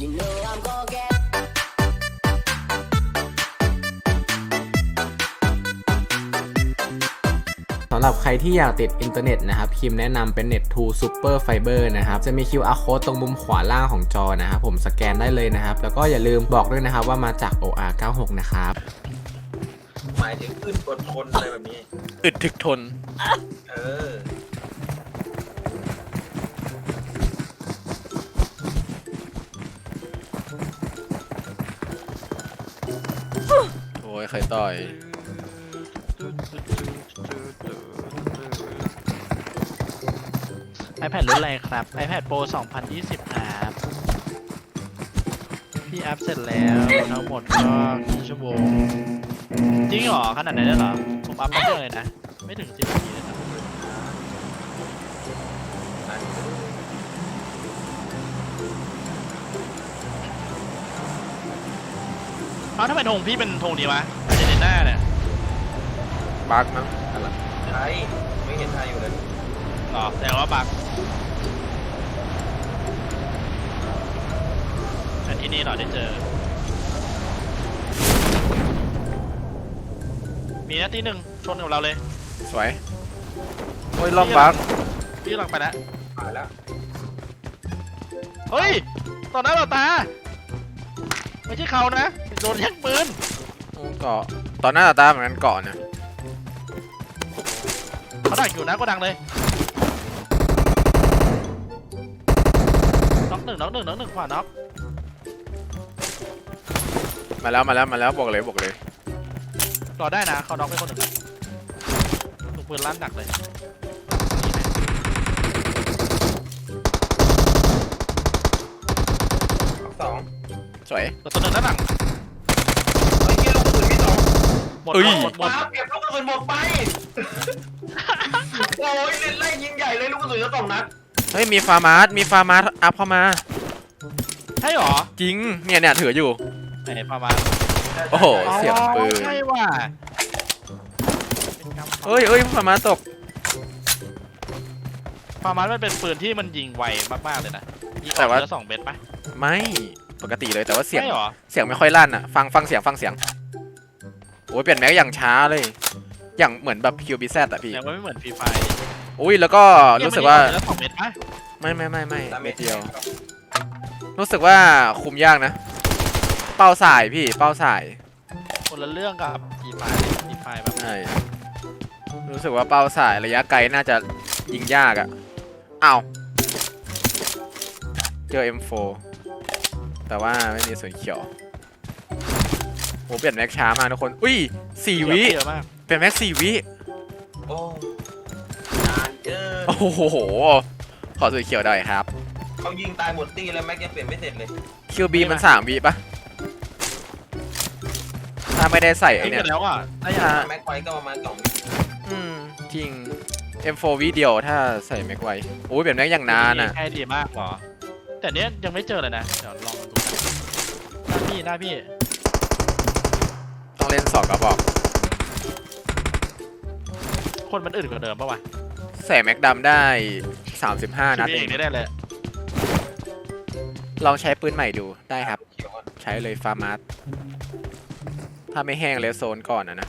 You know I'm gonna get สำหรับใครที่อยากติดอินเทอร์เน็ตนะครับคิมแนะนำเป็น Net 2 Super Fiber นะครับ จะมี QR code ตรงมุมขวาล่างของจอนะครับ ผมสแกนได้เลยนะครับ แล้วก็อย่าลืมบอกด้วยนะครับว่ามาจาก OR96 นะครับ หมายถึงขึ้นกดทนอะไรแบบนี้ อึดถึกทน เออ ไม่เคยต่อยไอแพดรุ่นอะไรครับ iPad Pro 2020 ครับพี่อัพเสร็จแล้วทั้งหมดก็ครึ่งชั่วโมง จริงเหรอ ขนาดนั้นเลยเหรอ ผมอัพไม่เยอเลยนะ ไม่ถึง10นาที เลยนะเอ้าทำไมธงพี่เป็นธงนี้วะอาร์เจนติน่าเนี่ยบักมั้งอะไรไทยไม่เห็นไทยอยู่เลยหรอแสดงว่าบักแต่ที่นี่เหรอได้เจอ มีนาทีหนึ่งชนกับเราเลย สวย โอ้ยล่องบักพี่กำลังไปแล้วผ่านแล้ว เฮ้ยต่อหน้าต่อตา ไม่ใช่เขานะ โดนแย่งปืนเกาะตอนหน้าตาตาเหมือนกันเกาะเนี่ยเขาดักอยู่นะก็ดังเลยน็อกหนึ่งน็อกหนึ่งน็อกหนึ่งขวาน็อกมาแล้วมาแล้วมาแล้วบอกเลยบอกเลยรอได้นะเขาน็อกไปคนหนึ่งถูกปืนลั่นดักเลยสองสวย ตัวตัวหนึ่งด้านหลัง เฮ้ยเฮียลูกกระสุนมีสอง หมด เอ้ย หมดหมดป้าเก็บลูกกระสุนหมดไป โอ้ยเล่นไล่ยิงใหญ่เลยลูกกระสุนจะสองนัดเฮ้ยมีฟาร์มาร์มีฟาร์มาร์อัพเข้ามา ใช่หรอจริง เนี่ยเนี่ยถืออยู่ ไหนประมาณโอ้โห เสียงปืน ใช่ว่ะเอ้ยเอ้ยฟาร์มาร์ตก ประมาณมันเป็นปืนที่มันยิงไวมากๆเลยนะยิงอแต่อกว่าเนื้อสองเม็ดปะไม่ ปกติเลยแต่ว่าเสียง ใช่หรอเสียงไม่ค่อยลั่นอะ ฟังฟังเสียงฟังเสียงโอ้ยเปลี่ยนแม็กอย่างช้าเลย อย่างเหมือนแบบคิวบีแซอะพี่แต่ว่าไม่เหมือนฟรีไฟอุ้ยแล้วก็รู้สึกว่าเนื้อสองเม็ดปะไม่ไม่ไม่ไม่ดาเมเม็จดเดียว รู้สึกว่าคุมยากนะ เป้าสายพี่เป้าสายคนละเรื่องกับฟรีไฟฟรีไฟแบบใช่รู้สึกว่าเป้าสายระยะไกลน่าจะยิงยากอะอ้าวเจอ M4 แต่ว่าไม่มีส่วนเขียว โหเปลี่ยนแม็กช้ามากทุกคน อุ้ยสี่วิ เยอะมากเปลี่ยนแม็กสี่วิ โอ้นานเกินโอ้โห ขอส่วนเขียวหน่อยครับ เขายิงตายหมดตีแล้วแม็กยังเปลี่ยนไม่เสร็จเลยคิวบีมันสามวิปะถ้าไม่ได้ใส่ไอ้เนี่ย กันแล้วอะได้ยังอ่าแม็กไว้ก็ประมาณสองอืม จริง M4 วิเดียวถ้าใส่แม็กไว้โอ้ยเปลี่ยนแม็กอย่างนานอะ แค่ดีมากเหรอ แต่เนี้ยยังไม่เจอเลยนะ เดี๋ยวลองดูหน้าพี่หน้าพี่ เล่นสองกระบอกคนมันอื่นกว่าเดิมปะวะใส่แม็กดำได้ 35 นัดชีวิตเอเองงได้เลยลองใช้ปืนใหม่ดูได้ครับเขียวอะใช้เลยฟาร์มาร์ถ้าไม่แห้งเลสโซนก่อนอะนะ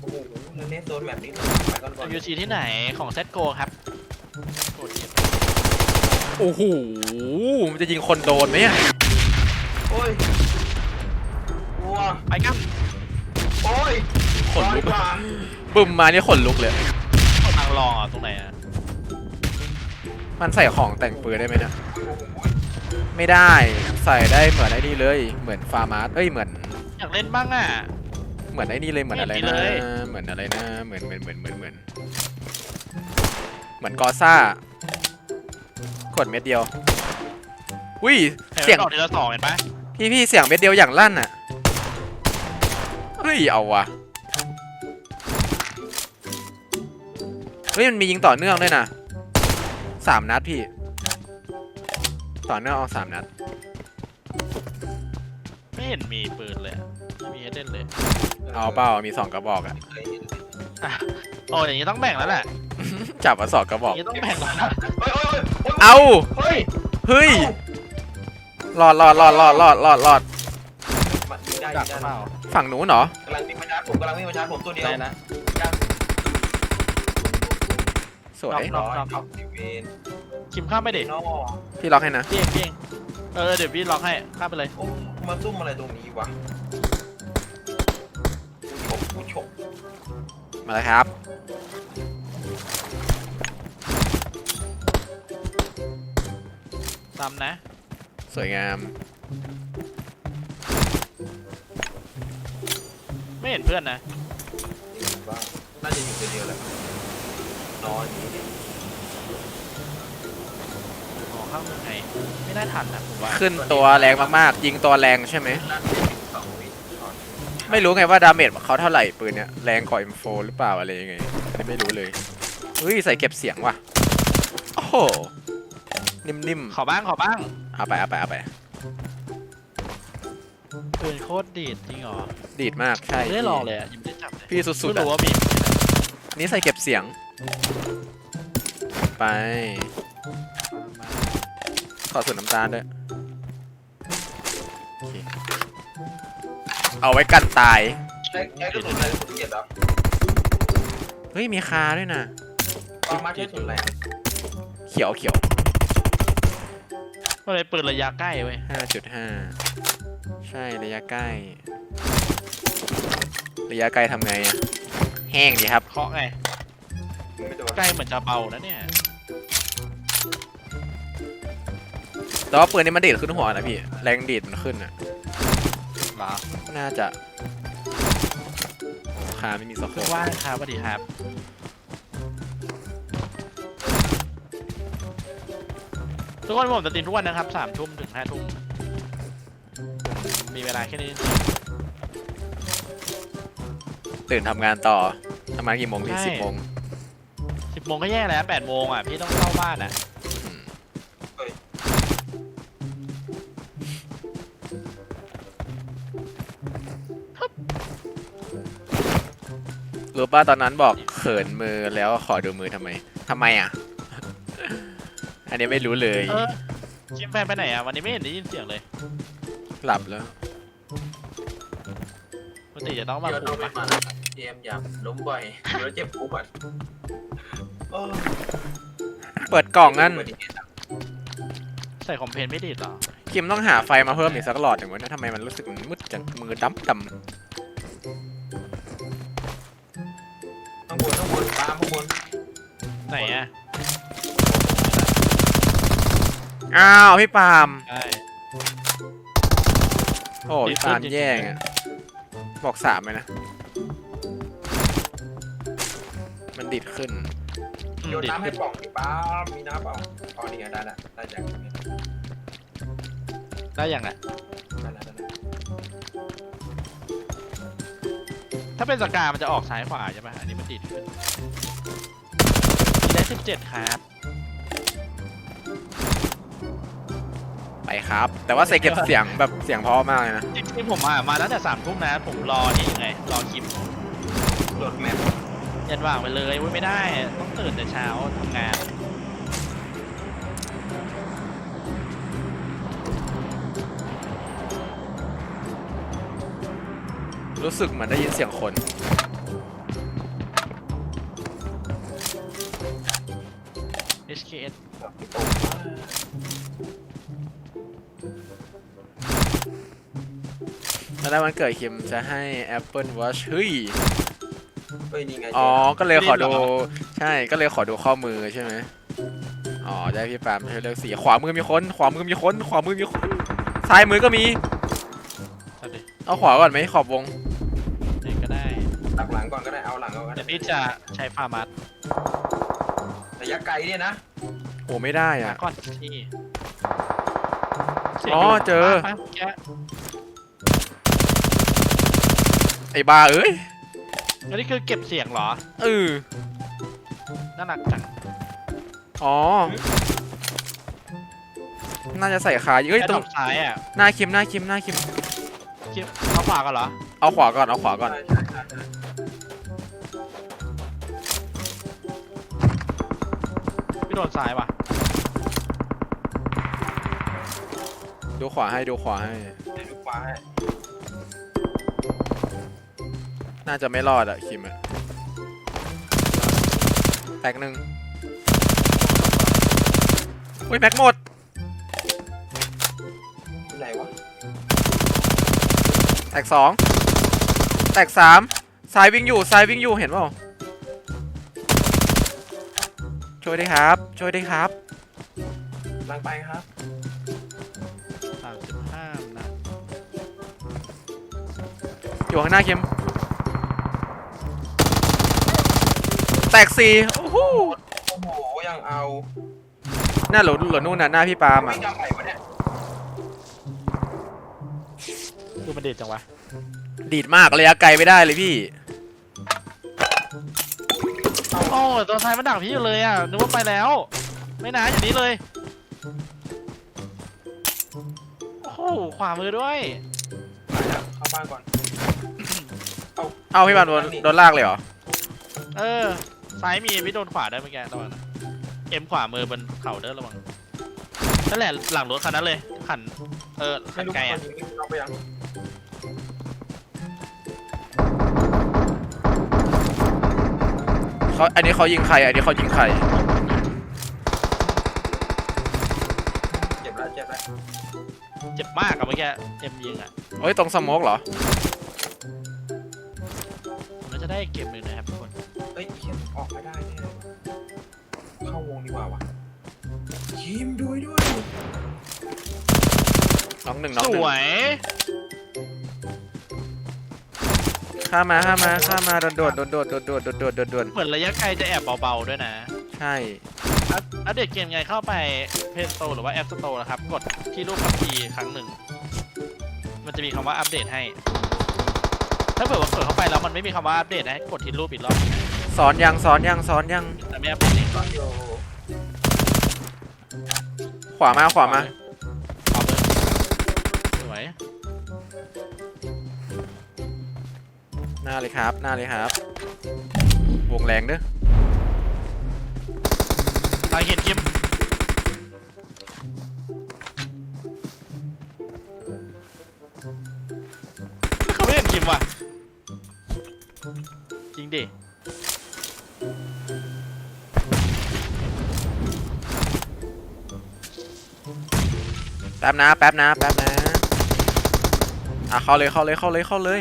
โอ้โหแล้วเล่นโซนแบบนี้ไปก่อนก่อนยูซีที่ไหนของเซตโกครับโกดเก็บโอ้โหมันจะยิงคนโดนไหมอะโอ้ยกลัวไป กันโอ้ยขนลุกร้อยกว่าบึ้มมานี่ขนลุกเลยคนทางรองอะตรงไหนอะมันใส่ของแต่งปืนได้ไหมเนะ ไม่ได้ใส่ได้เหมือนไอ้นี่เลย เหมือนฟาร์มาร์เอ้ยเหมือน อยากเล่นบ้างอะ เหมือนไอ้นี่เลยเหมือนอะไรไม่นะเห็นมีเลย เหมือนอะไรนะเหมือนเหมือนเหมือนเหมือนเหมือนเหมือนกอซ่ากดเม็ดเดียวอุ้ยเห็นเสียงมันออกทีละสองเห็นปะพี่พี่เสียงเม็ดเดียวอย่างลั่นอะเฮ้ย เอาวะเฮ้ยมันมียิงต่อเนื่องด้วยนะสามนัดพี่ ต่อเนื่องเอาสามนัด ไม่เห็นมีปืนเลยอะไม่มีให้เล่นเลยเอาเปล่ามีสองกระบอกอะเคยเห็นโอ้ยอย่างนี้ต้องแบ่งแล้วแหละจับมาสองกระบออย่างนี้ต้องแบ่งแล้วนะเฮ้ยเฮ้ยเฮ้ยเอา เฮ้ยเฮ้ยรอดรอดรอดรอดรอดรอดรอด มันยิงได้ดัยิกงได้เปล่าฝั่งนู้นเหรอ กำลังวิ่งมาชาร์จผมกำลังวิ่งมาชาร์จผมตัวเดียวได้ละยังสวย น็อกร้อยครับสิเวนคิมข้ามไปดินอพี่ล็อกให้นะ พี่เองพี่เองเออเดี๋ยวพี่ล็อกให้ข้ามไปเลยโอ้มาซุ่มอะไรตรงนี้วะกูฉกกูฉกมาเลยครับ ซ้ำนะ สวยงาม ไม่เห็นเพื่อนนะจริงว่าน่าจะอยู่ตัวเดียวแหละนอนอยู่นี่อ๋อข้างเมืองไงไม่ได้ทันนะผมว่าขึ้นตัวแรงมากๆ ยิงตัวแรงใช่ไหม นั่นเล่นอยู่สองวิก่อนไม่รู้ไงว่าดาเมจเขาเท่าไหร่ปืนเนี้ยแรงกว่า M4 หรือเปล่าอะไรยังไงอันนี้ไม่รู้เลยเฮ้ยใส่เก็บเสียงว่ะ โอ้โห นิ่มขอบ้างขอบ้าง ๆ เอาไปเอาไปเอาไป ปืนโคตรดีดจริงเหรอดีดมากใช่ไม่ได้ลองเลยอะยังไม่ได้จับเลยพี่สุดไม่ๆอะรู้ว่ามีอันนี้ใส่เก็บเสียง ไปขอสูตรน้ำตาลด้วยโอเคเอาไว้กันตาย ใช้ใช้กระสุนอะไรกระสุนเกียรติเหรอเฮ้ย มีคาด้วยนะปามาใช้กระสุนอะไรอะเขียวเขียวก็เลยปืนระยะใกล้เว้ยห้าจุดห้าใช่ระยะใกล้ ระยะไกลทำไงอะแห้งดีครับ เคาะไงไม่โดนใกล้เหมือนจะเบานะเนี่ย แต่ว่าปืนนี้มันดีดขึ้นหัวนะพี่ แรงดีดมันขึ้นอะหรอน่าจะโอ้คาไม่มีสโคคือปว่างครับสวัสดีครับทุกคนผมจะตีนทุกวันนะครับสามทุ่มถึงห้าทุ่ม มีเวลาแค่นี้ตื่นทำงานต่อทำงานกี่โมงพี่สิบโมงสิบโมงก็แย่แล้วแปดโมงอะพี่ต้องเข้าบ้านอะอืมรู้ป่ะตอนนั้นบอกเขินมือแล้วขอดูมือทำไมทำไมอะ อันนี้ไม่รู้เลย เออคิมแฟนไปไหนอะ วันนี้ไม่เห็นได้ยินเสียงเลย หลับแล้วปก ติจะต้องมาเดี๋ยวปลุเรากไม่ปะมาเตรียมอย่าล้มบ่อยเดี๋ยวเจ็บปวดเออเปิดกล่องนั่นอุบัติเหตุอะใส่คอมเพลนไม่ดีดเหรอคิมต้องหาไฟมาเพิ่มอีกสักหลอดหนึ่งวะเนี่ยทำไมมันรู้สึกมันมืดจังมือดำดข้างบนข้างบนตามข้างบนไหนอะำอ้าวพี่ปาล์มใช่โอ้พี่ปาล์มดีขึ้นแย่งอะ บอกสามเลยนะ มันดิดขึ้นอืมโยนดีดน้ำให้ขึ้นป่องดิป้ามีน้ำเปล่าอ๋อนี่ไงได้ละได้จากนี้ได้ยังอะ ได้ละได้ละถ้าเป็นสกา มันจะออกซ้ายขวาใช่ปะอันนี้มันดีดขึ้นได้สิบเจ็ดครับ ไปครับ แต่ว่าใส่เก็บเสียงแบบเสียงเพราะมากเลยนะ จริงๆผมมามาตั้งแต่สามทุ่มนะ ผมรอนี่ยังไงรอคลิปโหลดแมปยันว่างไปเลยเว้ยไม่ได้ ต้องตื่นแต่เช้าทำงาน รู้สึกเหมือนได้ยินเสียงคน HKS แล้วได้วันเกิดคิมจะให้ Apple Watch เฮ้ย เฮ้ยนี่ไงอ๋อ ก็เลยขอดูรีบเหรอใช่ ก็เลยขอดูข้อมือใช่ไหมอ๋อ ได้พี่ปาล์มให้เลือกสี ขวามือมีคน ขวามือมีคน ขวามือมีคน ซ้ายมือก็มี เอาดิเอาขวาก่อนไหมขอบวง นี่ก็ได้หลังหลังก่อนก็ได้ เอาหลังก่อนก็เดี๋ได้ยวพี่จะใช้ฟาร์มัสระยะไกลเนี่ยนะ โอ้ไม่ได้มาอะ ก่อนที่สียงอ๋อยู่เจอ ไปไปแกะ ไอ้บ้าเอ้ยอันนี้คือเก็บเสียงเหรอ เออน่ารักจังอ๋อ น่าจะใส่ขาเอ้ยไอ้ตตรรงงซ้ายอะหน้าคิมหน้าคิมหน้าคิมคิดเอาขวากันเหรอ เอาขวาก่อนเอาขวาก่อนใช่ใช่ใช่ใช่พี่โดนซ้ายว่ะ ดูขวาให้ดูขวาให้เดี๋ยวดูขวาให้ น่าจะไม่รอดอะคิมอะแตกหนึ่งอุ้ยแม็กหมดที่ไหนวะแตกสองแตกสามซ้ายวิ่งอยู่ซ้ายวิ่งอยู่เห็นเปล่าช่วยได้วยครับ ช่วยได้วยครับกำลังไปครับสามสิบห้านะอยู่ข้างหน้าคิม ตกสี่โอ้โหโอ้โหยังเอาหน้าหลุดหลุดนู่นน่ะหน้าพี่ปาล์มไม่อะจำไหนวะเนี่ยดูมันเด็ดจังวะดีดมากระยะไกลไม่ได้เลยพี่ โอ้ยตัวซ้ายมันดักพี่อยู่เลยอะนึกว่าไปแล้ว ไม่นะอย่างนี้เลยโอ้โหขวามือด้วยไปแล้วเข้าบ้านก่อน เอาพี่ปาล์มโดนโดนลากเลยเหรอเออ ซ้ายมีพี่โดนขวาได้เมื่อกี้ระวังนะเอ็มขวามือบนเข่าเด้อระวังนั่นแหละหลังรถคันนั้นเลยขันเออขัไม่นรู้ไกลคอะนยิงเราไปยังเขาอันนี้เขายิงใคร อันนี้เขายิงใคร เจ็บแล้วเจ็บแล้วเจ็บมากอะเมื่อกี้เอ็มยิงอะเฮ้ย ตรงสโมกเหรอผมน่าจะได้เกมหนึ่งนะครับทุกคนเอ้ยเขียน ออกไม่ได้แน่เลยเข้าวงดีกว่าวะยิมด้วยด้วยน้องหนึ่งน้องสหนึ่งวยข้ามมาข้ามมาข้ามมาโดนโดดโดนโดดโดนโดดโดนโดดโดนโดดเหมือนระยะไกลจะแอบเบาๆด้วยนะ ใช่อัปอัปเดตเกมไงเข้าไปเพจสโตร์หรือว่าแอปสโตร์นะครับ กดที่รูปพับพีครั้งหนึ่ง มันจะมีคำว่าอัปเดตให้ ถ้าเผื่อว่าเปิดเข้าไปแล้วมันไม่มีคำว่าอัปเดตนะให้กดที่รูปอีกรอบ สอนยังสอนยังสอนยังแต่ไม่เอัปเดตเองตอนอยู่ขวามาขวามาขวามือสวยหน้าเลยครับหน้าเลยครับ วงแรงเด้อทางเห็นคิมเขาไม่เห็นคิมว่ะจริงดิ ป๊บนะแป๊บนะแป๊บนะอะเข้าเลยเข้าเลยเข้าเลยเข้าเลย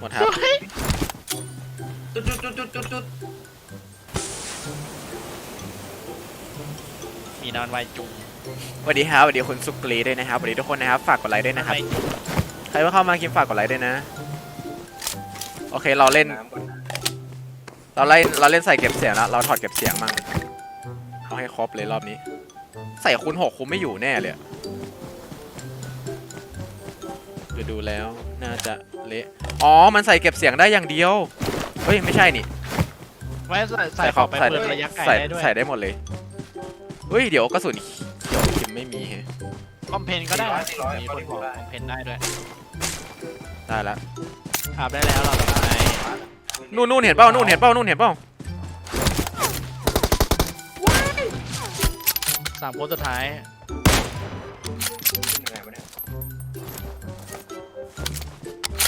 หมดครับจุดจุดจุดจุดจุดจุดมีนอนไวจุงสวัสดีครับสวัสดีคุณสุกรีด้วยนะครับสวัสดีทุกคนนะครับฝากกดไลค์ด้วยนะครับใครว่าเข้ามาคิมฝากกดไลค์ด้วยนะ โอเคเราเล่น เราเล่นเราเล่นใส่เก็บเสียงแล้วเราถอดเก็บเสียงมั่งเอาให้ครบเลยรอบนี้ ใส่คูณหกคุมไม่อยู่แน่เลยอะเดี๋ยวดูแล้วน่าจะเละอ๋อ มันใส่เก็บเสียงได้อย่างเดียว เฮ้ย ไม่ใช่นี่ไว้ใส่ใส่ขขอองไปใส่เปิดระยะไกลใส่ได้ด้วยใส่ได้หมดเลย เฮ้ย เดี๋ยวกระสุนเขียวคิมไม่มีแฮะคอมเพนก็ได้สี่ร้อยมีสี่คร้อยนบอกคอมเพนได้ด้วย ได้ละอาบได้แล้วเราไปนู่นนู่นเห็นเปล่านู่นเห็นเปล่านู่นเห็นเปล่า สามโพสต์สุดท้าย ขึ้นยังไงวะเนี่ย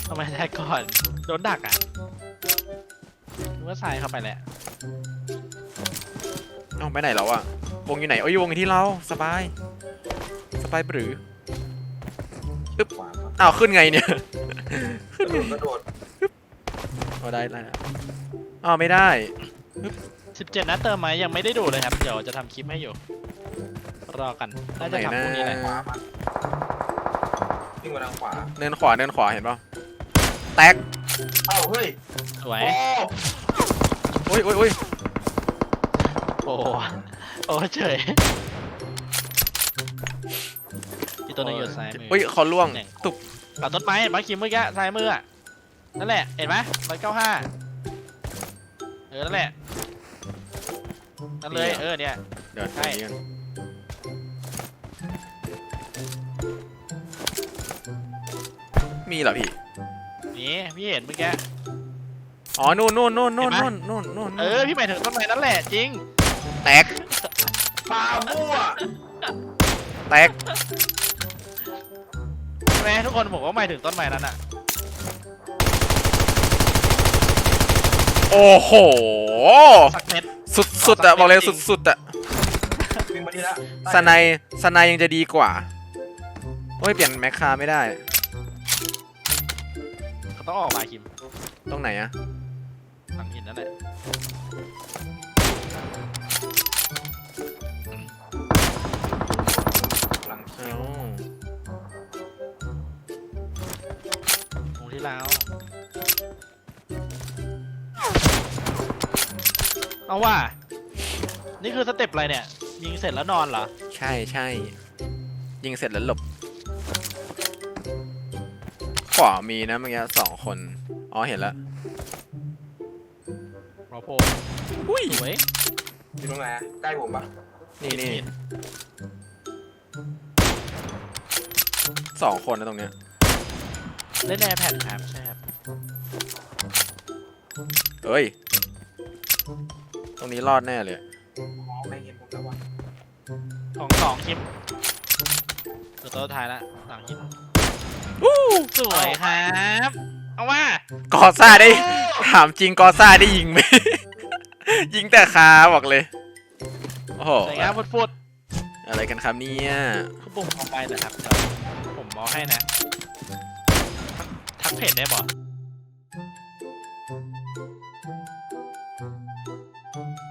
ทำไมแท็กก่อน โดนดักอะนึกว่าทรายเข้าไปแหละ เอ้าไปไหนแล้วอะวงอยู่ไหนเอ้ยวงอยู่ที่เราสบาย สบายปรือขวามาอ้าวขึ้นไงเนี่ยกระโดดกระโดดเอาได้แล้วอ้าวไม่ได้ 17 นัดเติมไหมยังไม่ได้ดูเลยครับ เดี๋ยวจะทำคลิปให้อยู่ รอกันน่าจะทำพรุ่งนี้แหละขวามาวิ่งมาทางขวา เนินขวาเนินขวาเห็นเปล่าแตกเอ้าเฮ้ยสวย โอ้อุ้ยอุ้ยอุ้ยโอ้โหโอ้เฉยอีกตัวหนึงอยู่ซ้ายมืออุ้ยเขาล่วงเนี่ยตุบตัดต้นไม้เห็นไหมคิมเมื่อกี้ซ้ายมืออะนั่นแหละ เห็นไหมร้อยเก้าห้าเออ นั่นแหละ นั่นเลย เออ เนี่ย เดี๋ยวใช่ตรงนี้กัน มีเหรอพี่ นี่พี่เห็นเมื่อกี้ อ๋อ นู่นนู่นนู่นนู่นเห็นู่นนไหมนู่นนู่นเออ พี่หมายถึงต้นไม้นั่นแหละจริง แตก ปลามั่วแตกแม่ทุกคนบอกว่าหมายถึงต้นไม้นั้นอะโอ้โห สักเม็ดสุดๆอะบอกเลยสุดๆอะ วิ่งมาที่ละสไนยสไนยยังจะดีกว่าโอ้ยเปลี่ยนแมคคาไม่ได้ เขาต้องออกมาคิมตรงไหนอะหลังหินนั่นแหละหลังเอ้าตรงที่แล้ว เอาว่า นี่คือสเต็ปอะไรเนี่ย ยิงเสร็จแล้วนอนเหรอ ใช่ใช่ยิงเสร็จแล้วหลบขวามีนะเมื่อกี้สองคน อ๋อเห็นแล้วรอโพอุ้ยสวยอยู่ตรงไหนอะใกล้ผมปะนี่นี่สองคนนะตรงเนี้ยเล่นแอร์แผ่นครับใช่ครับเอ้ย ตรงนี้รอดแน่เลย สองคิมเหลือตัวสุดท้ายละหลังหินวู้สวยครับเอาว่ากอซ่าได้ ถามจริงกอซ่าได้ยิงไหม ยิงแต่คาบอกเลย โอ้โห สวยงามฟุดอะไรกันครับเนี่ยๆคือปุ่มออกไปนะครับเดี๋ยวผมเอาให้นะ ทักเพจได้บ่